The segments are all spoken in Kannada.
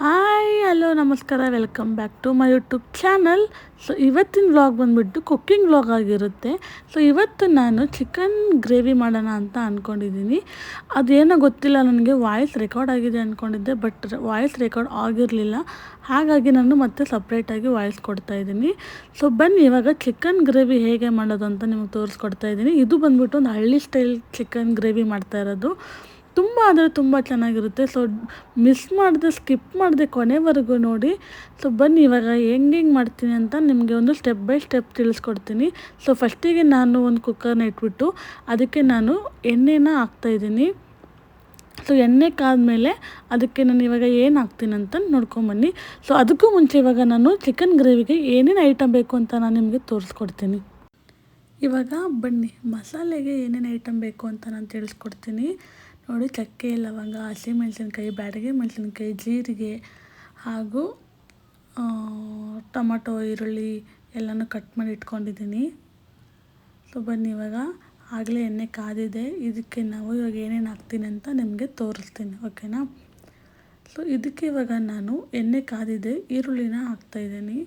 ಹಾಯ್ ಹಲೋ ನಮಸ್ಕಾರ welcome back to my YouTube channel so ಇವತ್ತಿನ ವ್ಲಾಗ್ ಬಂದುಬಿಟ್ಟು ಕುಕ್ಕಿಂಗ್ ವ್ಲಾಗ್ ಆಗಿರುತ್ತೆ. ಸೊ ಇವತ್ತು ನಾನು ಚಿಕನ್ ಗ್ರೇವಿ ಮಾಡೋಣ ಅಂತ ಅಂದ್ಕೊಂಡಿದ್ದೀನಿ ಅದೇನೋ ಗೊತ್ತಿಲ್ಲ, ನನಗೆ ವಾಯ್ಸ್ ರೆಕಾರ್ಡ್ ಆಗಿದೆ ಅಂದ್ಕೊಂಡಿದ್ದೆ ಬಟ್ ವಾಯ್ಸ್ ರೆಕಾರ್ಡ್ ಆಗಿರಲಿಲ್ಲ. ಹಾಗಾಗಿ ನಾನು ಮತ್ತೆ ಸಪ್ರೇಟಾಗಿ ವಾಯ್ಸ್ ಕೊಡ್ತಾ ಇದ್ದೀನಿ. ಸೊ ಬನ್ನಿ, ಇವಾಗ ಚಿಕನ್ ಗ್ರೇವಿ ಹೇಗೆ ಮಾಡೋದು ಅಂತ ನಿಮಗೆ ತೋರಿಸ್ಕೊಡ್ತಾ ಇದ್ದೀನಿ. ಇದು ಬಂದ್ಬಿಟ್ಟು ಒಂದು ಹಳ್ಳಿ ಸ್ಟೈಲ್ ಚಿಕನ್ ಗ್ರೇವಿ ಮಾಡ್ತಾ ಇರೋದು. ತುಂಬ ಅಂದರೆ ತುಂಬ ಚೆನ್ನಾಗಿರುತ್ತೆ. ಸೊ ಮಿಸ್ ಮಾಡಿದೆ ಸ್ಕಿಪ್ ಮಾಡಿದೆ ಕೊನೆವರೆಗೂ ನೋಡಿ. ಸೊ ಬನ್ನಿ ಇವಾಗ ಹೆಂಗೆ ಹೆಂಗೆ ಮಾಡ್ತೀನಿ ಅಂತ ನಿಮಗೆ ಒಂದು ಸ್ಟೆಪ್ ಬೈ ಸ್ಟೆಪ್ ತಿಳಿಸ್ಕೊಡ್ತೀನಿ. ಸೊ ಫಸ್ಟಿಗೆ ನಾನು ಒಂದು ಕುಕ್ಕರ್ನ ಇಟ್ಬಿಟ್ಟು ಅದಕ್ಕೆ ನಾನು ಎಣ್ಣೆನ ಹಾಕ್ತಾಯಿದ್ದೀನಿ ಸೊ ಎಣ್ಣೆ ಕಾದ್ಮೇಲೆ ಅದಕ್ಕೆ ನಾನು ಇವಾಗ ಏನು ಹಾಕ್ತೀನಿ ಅಂತ ನೋಡ್ಕೊಂಬನ್ನಿ ಸೊ ಅದಕ್ಕೂ ಮುಂಚೆ ಇವಾಗ ನಾನು ಚಿಕನ್ ಗ್ರೇವಿಗೆ ಏನೇನು ಐಟಮ್ ಬೇಕು ಅಂತ ನಾನು ನಿಮಗೆ ತೋರಿಸ್ಕೊಡ್ತೀನಿ. ಇವಾಗ ಬನ್ನಿ, ಮಸಾಲೆಗೆ ಏನೇನು ಐಟಮ್ ಬೇಕು ಅಂತ ನಾನು ತಿಳಿಸ್ಕೊಡ್ತೀನಿ. ನೋಡಿ, ಚಕ್ಕೆ, ಲವಂಗ ಹಸಿಮೆಣಸಿನ್ಕಾಯಿ ಬ್ಯಾಡಗೆ ಮೆಣಸಿನ್ಕಾಯಿ, ಜೀರಿಗೆ ಹಾಗೂ ಟೊಮಟೊ, ಈರುಳ್ಳಿ ಎಲ್ಲನೂ ಕಟ್ ಮಾಡಿ ಇಟ್ಕೊಂಡಿದ್ದೀನಿ. ಸೊ, ಬನ್ನಿ ಇವಾಗ. ಆಗಲೇ ಎಣ್ಣೆ ಕಾದಿದೆ. ಇದಕ್ಕೆ ನಾವು ಇವಾಗ ಏನೇನು ಹಾಕ್ತೀನಿ ಅಂತ ನಿಮಗೆ ತೋರಿಸ್ತೀನಿ, ಓಕೆನಾ? ಸೊ, ಇದಕ್ಕೆ ಇವಾಗ ನಾನು ಎಣ್ಣೆ ಕಾದಿದೆ, ಈರುಳ್ಳಿನ ಹಾಕ್ತಾಯಿದ್ದೀನಿ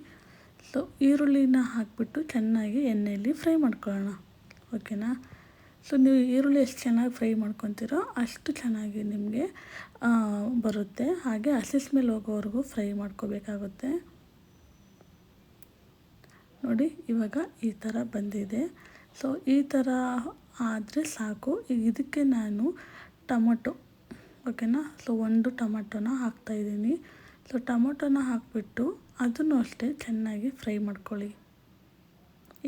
ಸೊ, ಈರುಳ್ಳಿನ ಹಾಕಿಬಿಟ್ಟು ಚೆನ್ನಾಗಿ ಎಣ್ಣೆಯಲ್ಲಿ ಫ್ರೈ ಮಾಡ್ಕೊಳ್ಳೋಣ, ಓಕೆನಾ? ಸೊ ನೀವು ಈರುಳ್ಳಿ ಎಷ್ಟು ಚೆನ್ನಾಗಿ ಫ್ರೈ ಮಾಡ್ಕೊತೀರೋ ಅಷ್ಟು ಚೆನ್ನಾಗಿ ನಿಮಗೆ ಬರುತ್ತೆ. ಹಾಗೆ ಹಸಿಸ್ ಸ್ಮೆಲ್ ಹೋಗೋವರೆಗೂ ಫ್ರೈ ಮಾಡ್ಕೋಬೇಕಾಗುತ್ತೆ. ನೋಡಿ, ಇವಾಗ ಈ ಥರ ಬಂದಿದೆ. ಸೊ ಈ ಥರ ಆದರೆ ಸಾಕು. ಈಗ ಇದಕ್ಕೆ ನಾನು ಟೊಮೊಟೊ ಓಕೆನಾ ಸೊ ಒಂದು ಟೊಮೊಟೊನ ಹಾಕ್ತಾಯಿದ್ದೀನಿ ಸೊ ಟೊಮೊಟೊನ ಹಾಕಿಬಿಟ್ಟು ಅದನ್ನು ಅಷ್ಟೇ ಚೆನ್ನಾಗಿ ಫ್ರೈ ಮಾಡ್ಕೊಳ್ಳಿ.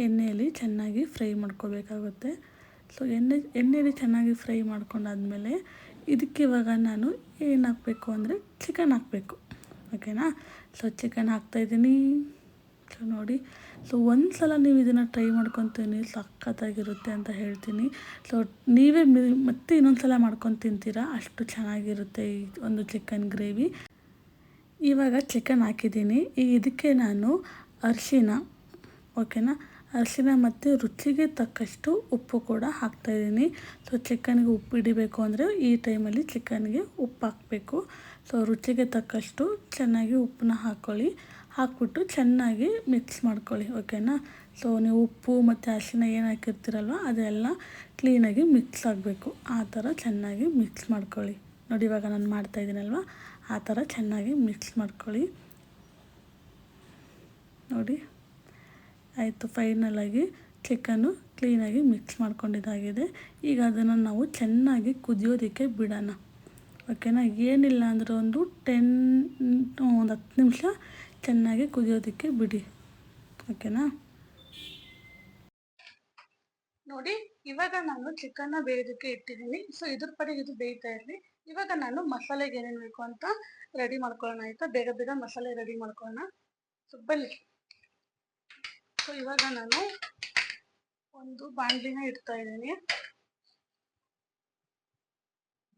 ಎಣ್ಣೆಯಲ್ಲಿ ಚೆನ್ನಾಗಿ ಫ್ರೈ ಮಾಡ್ಕೋಬೇಕಾಗುತ್ತೆ. ಸೊ ಎಣ್ಣೆ, ಎಣ್ಣೆಲಿ ಚೆನ್ನಾಗಿ ಫ್ರೈ ಮಾಡ್ಕೊಂಡಾದ್ಮೇಲೆ ಇದಕ್ಕೆ ಇವಾಗ ನಾನು ಏನು ಹಾಕಬೇಕು ಅಂದರೆ ಚಿಕನ್ ಹಾಕಬೇಕು. ಓಕೆನಾ? ಸೊ ಚಿಕನ್ ಹಾಕ್ತಾಯಿದ್ದೀನಿ ಸೊ ನೋಡಿ. ಸೊ ಒಂದು ಸಲ ನೀವು ಇದನ್ನು ಟ್ರೈ ಮಾಡ್ಕೊತೀನಿ. ಸಖತ್ತಾಗಿರುತ್ತೆ ಅಂತ ಹೇಳ್ತೀನಿ. ಸೊ ನೀವೇ ಮತ್ತೆ ಇನ್ನೊಂದು ಸಲ ಮಾಡ್ಕೊಂಡು ತಿಂತೀರಾ? ಅಷ್ಟು ಚೆನ್ನಾಗಿರುತ್ತೆ ಈ ಒಂದು ಚಿಕನ್ ಗ್ರೇವಿ. ಇವಾಗ ಚಿಕನ್ ಹಾಕಿದ್ದೀನಿ. ಈಗ ಇದಕ್ಕೆ ನಾನು ಅರಿಶಿನ. ಓಕೆನಾ? ಅರಿಶಿನ ಮತ್ತು ರುಚಿಗೆ ತಕ್ಕಷ್ಟು ಉಪ್ಪು ಕೂಡ ಹಾಕ್ತಾಯಿದ್ದೀನಿ. ಸೊ ಚಿಕನ್ಗೆ ಉಪ್ಪು ಹಿಡಿಬೇಕು ಅಂದರೆ ಈ ಟೈಮಲ್ಲಿ ಚಿಕನ್ಗೆ ಉಪ್ಪು ಹಾಕಬೇಕು. ಸೊ ರುಚಿಗೆ ತಕ್ಕಷ್ಟು ಚೆನ್ನಾಗಿ ಉಪ್ಪನ್ನ ಹಾಕ್ಕೊಳ್ಳಿ ಹಾಕ್ಬಿಟ್ಟು ಚೆನ್ನಾಗಿ ಮಿಕ್ಸ್ ಮಾಡ್ಕೊಳ್ಳಿ ಓಕೆನಾ ಸೊ ನೀವು ಉಪ್ಪು ಮತ್ತು ಅರಿಶಿನ ಏನು ಹಾಕಿರ್ತೀರಲ್ವ ಅದೆಲ್ಲ ಕ್ಲೀನಾಗಿ ಮಿಕ್ಸ್ ಆಗಬೇಕು. ಆ ಥರ ಚೆನ್ನಾಗಿ ಮಿಕ್ಸ್ ಮಾಡ್ಕೊಳ್ಳಿ. ನೋಡಿ, ಇವಾಗ ನಾನು ಮಾಡ್ತಾಯಿದ್ದೀನಲ್ವ ಆ ಥರ ಚೆನ್ನಾಗಿ ಮಿಕ್ಸ್ ಮಾಡ್ಕೊಳ್ಳಿ. ನೋಡಿ. ಆಯಿತು ಫೈನಲಾಗಿ ಚಿಕನ್ನು ಕ್ಲೀನಾಗಿ ಮಿಕ್ಸ್ ಮಾಡ್ಕೊಂಡಿದ್ದಾಗಿದೆ. ಈಗ ಅದನ್ನು ನಾವು ಚೆನ್ನಾಗಿ ಕುದಿಯೋದಕ್ಕೆ ಬಿಡೋಣ. ಓಕೆನಾ ಏನಿಲ್ಲ ಅಂದರೆ ಒಂದು ಟೆನ್ ಒಂದು ಹತ್ತು ನಿಮಿಷ ಚೆನ್ನಾಗಿ ಕುದಿಯೋದಕ್ಕೆ ಬಿಡಿ. ಓಕೆನಾ ನೋಡಿ, ಇವಾಗ ನಾನು ಚಿಕನ್ನ ಬೇಯೋದಕ್ಕೆ ಇಟ್ಟಿದ್ದೀನಿ. ಸೊ ಇದ್ರ ಪಡೆಗೆ ಇದು ಬೇಯ್ತಾ ಇರಲಿ. ಇವಾಗ ನಾನು ಮಸಾಲೆಗೆ ಏನೇನು ಬೇಕು ಅಂತ ರೆಡಿ ಮಾಡ್ಕೊಳ್ಳೋಣ, ಆಯಿತಾ? ಬೇಗ ಬೇಗ ಮಸಾಲೆ ರೆಡಿ ಮಾಡ್ಕೊಳ್ಳೋಣ. ಸೊ ಬನ್ನಿ. ಸೊ, ಇವಾಗ ನಾನು ಒಂದು ಬಾಣಲಿನ ಇಡ್ತಾ ಇದ್ದೀನಿ.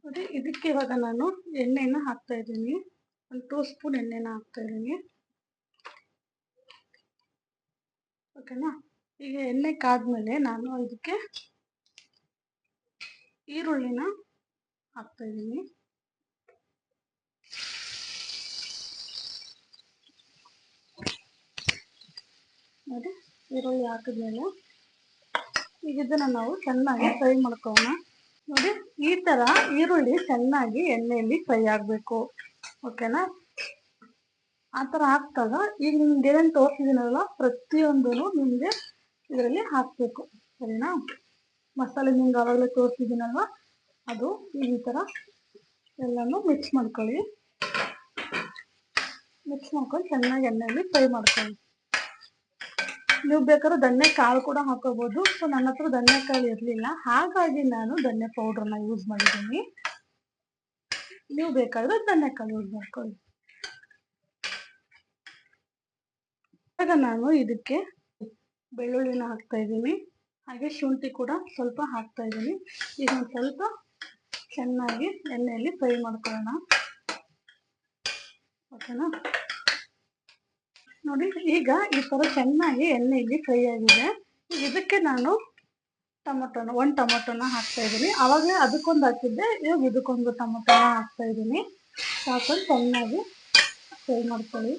ನೋಡಿ, ಇದಕ್ಕೆ ಇವಾಗ ನಾನು ಎಣ್ಣೆನ ಹಾಕ್ತಾ ಇದ್ದೀನಿ. ಒಂದು ಟೂ ಸ್ಪೂನ್ ಎಣ್ಣೆನ ಹಾಕ್ತಾ ಇದ್ದೀನಿ. ಓಕೆನಾ? ಈಗ ಎಣ್ಣೆ ಕಾದ್ಮೇಲೆ ನಾನು ಇದಕ್ಕೆ ಈರುಳ್ಳಿನ ಹಾಕ್ತಾ ಇದ್ದೀನಿ. ನೋಡಿ ಈರುಳ್ಳಿ ಹಾಕಿದ್ಮೇಲೆ ಈಗ ಇದನ್ನು ನಾವು ಚೆನ್ನಾಗಿ ಫ್ರೈ ಮಾಡ್ಕೊಳ್ಳೋಣ ನೋಡಿ, ಈ ಥರ ಈರುಳ್ಳಿ ಚೆನ್ನಾಗಿ ಎಣ್ಣೆಯಲ್ಲಿ ಫ್ರೈ ಆಗಬೇಕು. ಓಕೆನಾ? ಆ ಥರ ಹಾಕ್ದಾಗ ಈಗ ನಿಮ್ಗೆ ಏನೇನು ತೋರಿಸಿದ್ದೀನಲ್ಲ ಪ್ರತಿಯೊಂದೂ ನಿಮಗೆ ಇದರಲ್ಲಿ ಹಾಕಬೇಕು. ಸರಿನಾ? ಮಸಾಲೆ ನಿಮ್ಗೆ ಆವಾಗಲೇ ತೋರಿಸಿದ್ದೀನಲ್ವ ಅದು ಈ ಥರ ಎಲ್ಲನೂ ಮಿಕ್ಸ್ ಮಾಡ್ಕೊಳ್ಳಿ. ಮಿಕ್ಸ್ ಮಾಡ್ಕೊಂಡು ಚೆನ್ನಾಗಿ ಎಣ್ಣೆಯಲ್ಲಿ ಫ್ರೈ ಮಾಡ್ಕೊಳ್ಳಿ. ನೀವು ಬೇಕಾದ್ರೆ ದಣ್ಣೆ ಕಾಳು ಕೂಡ ಹಾಕೋಬಹುದು ಸೊ ನನ್ನ ಹತ್ರ ಧನ್ಯ ಕಾಳು ಇರಲಿಲ್ಲ. ಹಾಗಾಗಿ ನಾನು ಧನ್ಯ ಪೌಡ್ರನ್ನ ಯೂಸ್ ಮಾಡಿದ್ದೀನಿ. ನೀವು ಬೇಕಾದ್ರೆ ಧನ್ಯ ಕಾಳು ಯೂಸ್ ಮಾಡ್ಕೊಳ್ಳಿ. ಇವಾಗ ನಾನು ಇದಕ್ಕೆ ಬೆಳ್ಳುಳ್ಳಿನ ಹಾಕ್ತಾ ಇದ್ದೀನಿ. ಹಾಗೆ ಶುಂಠಿ ಕೂಡ ಸ್ವಲ್ಪ ಹಾಕ್ತಾ ಇದ್ದೀನಿ. ಈಗ ಒಂದು ಸ್ವಲ್ಪ ಚೆನ್ನಾಗಿ ಎಣ್ಣೆಯಲ್ಲಿ ಫ್ರೈ ಮಾಡ್ಕೊಳ್ಳೋಣ. ಓಕೆನಾ? ನೋಡಿ, ಈಗ ಈ ಥರ ಚೆನ್ನಾಗಿ ಎಣ್ಣೆಯಲ್ಲಿ ಫ್ರೈ ಆಗಿದೆ. ಇದಕ್ಕೆ ನಾನು ಟೊಮೊಟೊನ, ಒಂದು ಟೊಮೊಟೊನ ಹಾಕ್ತಾ ಇದ್ದೀನಿ. ಅವಾಗ ಅದಕ್ಕೊಂದು ಹಾಕಿದ್ದೆ, ಇವಾಗ ಇದಕ್ಕೊಂದು ಟೊಮೊಟೊನ ಹಾಕ್ತಾ ಇದ್ದೀನಿ. ಹಾಕೊಂಡು ಚೆನ್ನಾಗಿ ಫ್ರೈ ಮಾಡ್ಕೊಳ್ಳಿ.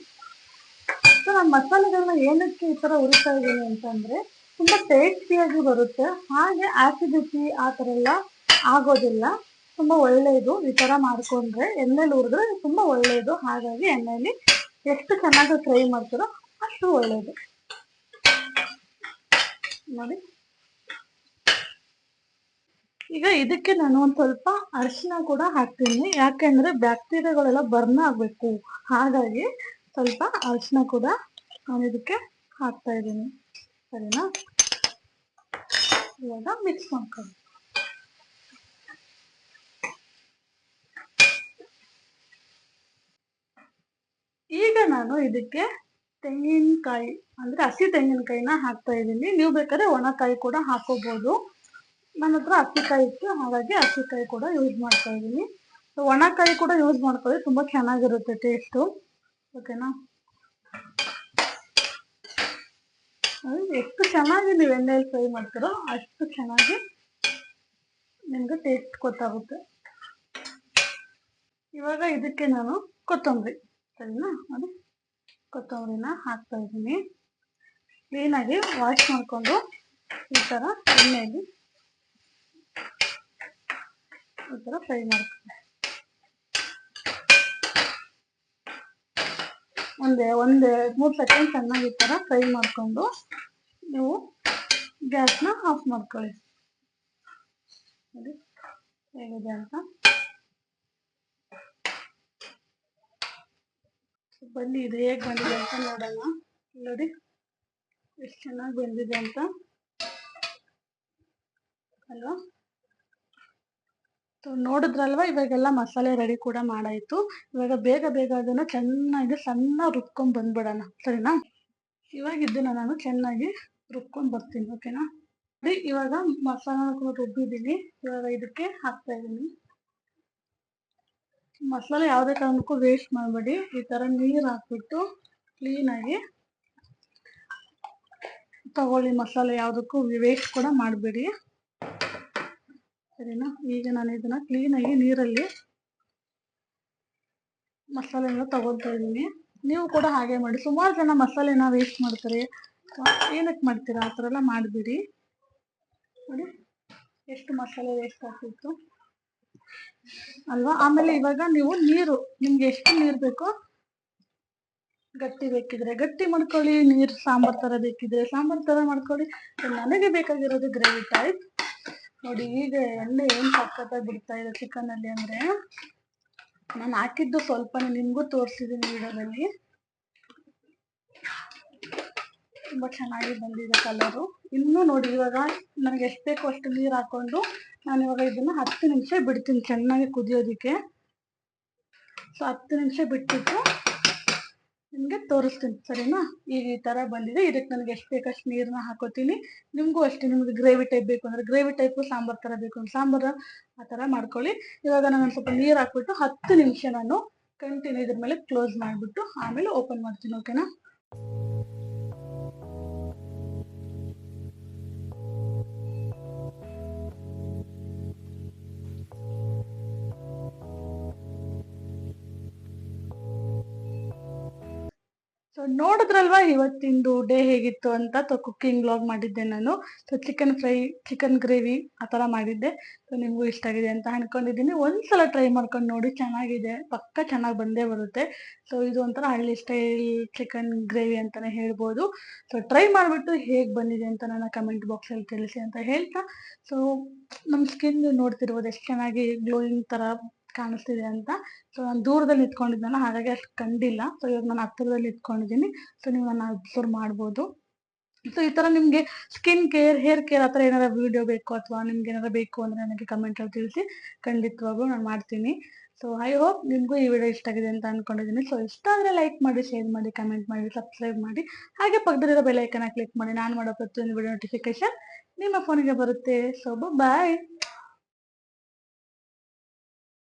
ಸೊ, ನಾನು ಮಸಾಲೆಗಳನ್ನ ಏನಕ್ಕೆ ಈ ಥರ ಹುರಿತಾ ಇದ್ದೀನಿ ಅಂತಂದರೆ, ತುಂಬ ಟೇಸ್ಟಿಯಾಗಿ ಬರುತ್ತೆ. ಹಾಗೆ ಆಸಿಡಿಟಿ ಆ ಥರ ಎಲ್ಲ ಆಗೋದಿಲ್ಲ. ತುಂಬ ಒಳ್ಳೆಯದು ಈ ಥರ ಮಾಡಿಕೊಂಡ್ರೆ. ಎಣ್ಣೆಲಿ ಹುರಿದ್ರೆ ತುಂಬ ಒಳ್ಳೆಯದು. ಹಾಗಾಗಿ ಎಣ್ಣೆಯಲ್ಲಿ ಎಷ್ಟು ಚೆನ್ನಾಗಿ ಫ್ರೈ ಮಾಡ್ತಾರೋ ಅಷ್ಟು ಒಳ್ಳೇದು. ನೋಡಿ. ಈಗ ಇದಕ್ಕೆ ನಾನು ಒಂದು ಸ್ವಲ್ಪ ಅರಿಶಿನ ಕೂಡ ಹಾಕ್ತೀನಿ. ಯಾಕೆಂದ್ರೆ ಬ್ಯಾಕ್ಟೀರಿಯಾಗಳೆಲ್ಲ ಬರ್ನ್ ಆಗಬೇಕು. ಹಾಗಾಗಿ ಸ್ವಲ್ಪ ಅರಿಶಿನ ಕೂಡ ನಾನು ಇದಕ್ಕೆ ಹಾಕ್ತಾ ಇದ್ದೀನಿ. ಸರಿನಾ? ಇವಾಗ ಮಿಕ್ಸ್ ಮಾಡ್ಕೊಳ್ಳಿ. ಈಗ ನಾನು ಇದಕ್ಕೆ ತೆಂಗಿನಕಾಯಿ, ಅಂದರೆ ಹಸಿ ತೆಂಗಿನಕಾಯಿನ ಹಾಕ್ತಾ ಇದ್ದೀನಿ. ನೀವು ಬೇಕಾದ್ರೆ ಒಣಕಾಯಿ ಕೂಡ ಹಾಕೋಬಹುದು ನನ್ನ ಹತ್ರ ಹಸಿಕಾಯಿ ಇತ್ತು, ಹಾಗಾಗಿ ಹಸಿಕಾಯಿ ಕೂಡ ಯೂಸ್ ಮಾಡ್ತಾ ಇದ್ದೀನಿ. ಒಣಕಾಯಿ ಕೂಡ ಯೂಸ್ ಮಾಡ್ಕೊಂಡ್ರೆ ತುಂಬ ಚೆನ್ನಾಗಿರುತ್ತೆ ಟೇಸ್ಟು ಓಕೆನಾ ಎಷ್ಟು ಚೆನ್ನಾಗಿ ನೀವು ಎಣ್ಣೆಯಲ್ಲಿ ಫ್ರೈ ಮಾಡ್ತೀರೋ ಅಷ್ಟು ಚೆನ್ನಾಗಿ ನಿಮಗೆ ಟೇಸ್ಟ್ ಗೊತ್ತಾಗುತ್ತೆ. ಇವಾಗ ಇದಕ್ಕೆ ನಾನು ಕೊತ್ತಂಬರಿ. ಸರಿನಾ? ಅದು ಕೊತ್ತಂಬರಿನ ಹಾಕ್ತಾ ಇದ್ದೀನಿ. ಕ್ಲೀನಾಗಿ ವಾಶ್ ಮಾಡಿಕೊಂಡು ಈ ಥರ ಎಣ್ಣೆಯಲ್ಲಿ ಈ ಥರ ಫ್ರೈ ಮಾಡ್ತೀನಿ. ಒಂದೇ ಒಂದೇ, ಮೂರು ಸೆಕೆಂಡ್ ಚೆನ್ನಾಗಿ ಈ ಥರ ಫ್ರೈ ಮಾಡಿಕೊಂಡು ನೀವು ಗ್ಯಾಸ್ನ ಆಫ್ ಮಾಡ್ಕೊಳ್ಳಿ. ಹೇಗಿದೆ ಅಂತ? ಬನ್ನಿ, ಇದು ಹೇಗೆ ಬಂದಿದೆ ಅಂತ ನೋಡೋಣ. ನೋಡಿ, ಎಷ್ಟು ಚೆನ್ನಾಗಿ ಬಂದಿದೆ ಅಂತ. ಅಲ್ವಾ? ನೋಡಿದ್ರಲ್ವ? ಇವಾಗೆಲ್ಲ ಮಸಾಲೆ ರೆಡಿ ಕೂಡ ಮಾಡಾಯಿತು. ಇವಾಗ ಬೇಗ ಬೇಗ ಅದನ್ನು ಚೆನ್ನಾಗಿ ಸಣ್ಣ ರುಬ್ಕೊಂಡ್ ಬಂದ್ಬಿಡೋಣ. ಸರಿನಾ? ಇವಾಗ ಇದನ್ನ ನಾನು ಚೆನ್ನಾಗಿ ರುಬ್ಕೊಂಡ್ ಬರ್ತೀನಿ, ಓಕೆನಾ? ಇವಾಗ ಮಸಾಲ ರುಬ್ಬಿದ್ದೀನಿ. ಇವಾಗ ಇದಕ್ಕೆ ಹಾಕ್ತಾ ಇದ್ದೀನಿ. ಮಸಾಲೆ ಯಾವುದೇ ಕಾರಣಕ್ಕೂ ವೇಸ್ಟ್ ಮಾಡಬೇಡಿ. ಈ ಥರ ನೀರು ಹಾಕ್ಬಿಟ್ಟು ಕ್ಲೀನಾಗಿ ತಗೊಳ್ಳಿ ಮಸಾಲೆ ಯಾವುದಕ್ಕೂ ವೇಸ್ಟ್ ಕೂಡ ಮಾಡಬೇಡಿ. ಸರಿನಾ? ಈಗ ನಾನು ಇದನ್ನು ಕ್ಲೀನಾಗಿ ನೀರಲ್ಲಿ ಮಸಾಲೆನ ತಗೊಳ್ತಾ ಇದ್ದೀನಿ. ನೀವು ಕೂಡ ಹಾಗೆ ಮಾಡಿ. ಸುಮಾರು ಜನ ಮಸಾಲೆನ ವೇಸ್ಟ್ ಮಾಡ್ತಾರೆ. ಏನಕ್ಕೆ ಮಾಡ್ತೀರಾ? ಆ ಥರ ಎಲ್ಲ ಮಾಡಬೇಡಿ. ನೋಡಿ, ಎಷ್ಟು ಮಸಾಲೆ ವೇಸ್ಟ್ ಆಗ್ತಿತ್ತು. ಅಲ್ವಾ? ಆಮೇಲೆ ಇವಾಗ ನೀವು ನೀರು, ನಿಮ್ಗೆ ಎಷ್ಟು ನೀರು ಬೇಕೋ ಗಟ್ಟಿ ಬೇಕಿದ್ರೆ ಗಟ್ಟಿ ಮಾಡ್ಕೊಳ್ಳಿ, ನೀರು, ಸಾಂಬಾರ್ ತರ ಬೇಕಿದ್ರೆ ಸಾಂಬಾರ್ ತರ ಮಾಡ್ಕೊಳ್ಳಿ. ನನಗೆ ಬೇಕಾಗಿರೋದು ಗ್ರೇವಿ ಟೈಪ್ ನೋಡಿ, ಈಗ ಎಣ್ಣೆ ಏನ್ ಸಕ್ಕತ್ತಾಗಿ ಬಿಡ್ತಾ ಇದೆ ಚಿಕನ್ ಅಲ್ಲಿ ಅಂದ್ರೆ? ನಾನು ಹಾಕಿದ್ದು ಸ್ವಲ್ಪ ನಿಮ್ಗೂ ತೋರಿಸಿದೀನಿ ವಿಡಿಯೋದಲ್ಲಿ. ತುಂಬಾ ಚೆನ್ನಾಗಿ ಬಂದಿದೆ ಕಲರು ಇನ್ನು ನೋಡಿ, ಇವಾಗ ನನಗೆ ಎಷ್ಟು ಬೇಕು ಅಷ್ಟು ನೀರು ಹಾಕೊಂಡು ನಾನು ಇವಾಗ ಇದನ್ನ ಹತ್ತು ನಿಮಿಷ ಬಿಡ್ತೀನಿ ಚೆನ್ನಾಗಿ ಕುದಿಯೋದಕ್ಕೆ. ಸೊ ಹತ್ತು ನಿಮಿಷ ಬಿಟ್ಬಿಟ್ಟು ನಿಮಗೆ ತೋರಿಸ್ತೀನಿ, ಸರಿನಾ? ಈಗ ಈ ತರ ಬಂದಿದೆ. ಇದಕ್ಕೆ ನನಗೆ ಎಷ್ಟು ಬೇಕಷ್ಟು ನೀರನ್ನ ಹಾಕೋತೀನಿ. ನಿಮಗೂ ಅಷ್ಟೇ, ನಿಮ್ಗೆ ಗ್ರೇವಿ ಟೈಪ್ ಬೇಕು ಅಂದ್ರೆ ಗ್ರೇವಿ ಟೈಪ್ ಸಾಂಬಾರ್ ತರ ಬೇಕು ಸಾಂಬಾರ್ ಆ ತರ ಮಾಡ್ಕೊಳ್ಳಿ. ಇವಾಗ ನಾನು ಸ್ವಲ್ಪ ನೀರು ಹಾಕ್ಬಿಟ್ಟು ಹತ್ತು ನಿಮಿಷ ನಾನು ಕಂಟಿನ್ಯೂ ಇದ್ರ ಮೇಲೆ ಕ್ಲೋಸ್ ಮಾಡಿಬಿಟ್ಟು ಆಮೇಲೆ ಓಪನ್ ಮಾಡ್ತೀನಿ ಓಕೆನಾ ನೋಡಿದ್ರಲ್ವಾ ಇವತ್ತಿಂದು ಡೇ ಹೇಗಿತ್ತು ಅಂತ? ಕುಕ್ಕಿಂಗ್ ಬ್ಲಾಗ್ ಮಾಡಿದ್ದೆ ನಾನು. So chicken fry chicken gravy ಆ ಥರ ಮಾಡಿದ್ದೆ. ಸೊ ನಿಮಗೂ ಇಷ್ಟ ಆಗಿದೆ ಅಂತ ಅನ್ಕೊಂಡಿದ್ದೀನಿ. ಒಂದ್ಸಲ ಟ್ರೈ ಮಾಡ್ಕೊಂಡು ನೋಡಿ, ಚೆನ್ನಾಗಿದೆ. ಪಕ್ಕ ಚೆನ್ನಾಗಿ ಬಂದೇ ಬರುತ್ತೆ. ಸೊ ಇದು ಒಂಥರ ಹಳ್ಳಿ ಸ್ಟೈಲ್ ಚಿಕನ್ ಗ್ರೇವಿ ಅಂತಲೇ ಹೇಳ್ಬೋದು. ಸೊ ಟ್ರೈ ಮಾಡಿಬಿಟ್ಟು ಹೇಗೆ ಬಂದಿದೆ ಅಂತ ನನ್ನ ಕಮೆಂಟ್ ಬಾಕ್ಸಲ್ಲಿ ತಿಳಿಸಿ ಅಂತ ಹೇಳ್ತಾ. ಸೊ ನಮ್ಮ ಸ್ಕಿನ್ ನೋಡ್ತಿರ್ಬೋದು ಎಷ್ಟು ಚೆನ್ನಾಗಿ ಗ್ಲೋಯಿಂಗ್ ಥರ ಕಾಣಿಸ್ತಿದೆ ಅಂತ. ಸೊ ನಾನು ದೂರದಲ್ಲಿ ಇಟ್ಕೊಂಡಿದ್ದಾನ ಹಾಗಾಗಿ ಅಷ್ಟು ಕಂಡಿಲ್ಲ. ಸೊ ಇವಾಗ ನಾನು ಹತ್ತಿರದಲ್ಲಿ ಇಟ್ಕೊಂಡಿದ್ದೀನಿ ಸೊ ನೀವು ನಾನು ಅಬ್ಸರ್ವ್ ಮಾಡ್ಬೋದು. ಸೊ ಈ ತರ ನಿಮ್ಗೆ ಸ್ಕಿನ್ ಕೇರ್ ಹೇರ್ ಕೇರ್ ಆ ಥರ ಏನಾರ ವಿಡಿಯೋ ಬೇಕು ಅಥವಾ ನಿಮ್ಗೆ ಏನಾರ ಬೇಕು ಅಂದ್ರೆ ನನಗೆ ಕಮೆಂಟಲ್ಲಿ ತಿಳಿಸಿ. ಖಂಡಿತವಾಗ್ಲೂ ನಾನು ಮಾಡ್ತೀನಿ. ಸೊ ಐ ಹೋಪ್ ನಿಮಗೂ ಈ ವಿಡಿಯೋ ಇಷ್ಟ ಆಗಿದೆ ಅಂತ ಅನ್ಕೊಂಡಿದ್ದೀನಿ. ಸೊ ಇಷ್ಟ ಆದರೆ ಲೈಕ್ ಮಾಡಿ ಶೇರ್ ಮಾಡಿ ಕಮೆಂಟ್ ಮಾಡಿ ಸಬ್ಸ್ಕ್ರೈಬ್ ಮಾಡಿ. ಹಾಗೆ ಪಕ್ಕದಲ್ಲಿರೋ ಬೆಲ್ ಕ್ಲಿಕ್ ಮಾಡಿ. ನಾನು ಮಾಡೋ ಪ್ರತಿಯೊಂದು ವಿಡಿಯೋ ನೋಟಿಫಿಕೇಶನ್ ನಿಮ್ಮ ಫೋನಿಗೆ ಬರುತ್ತೆ. So bye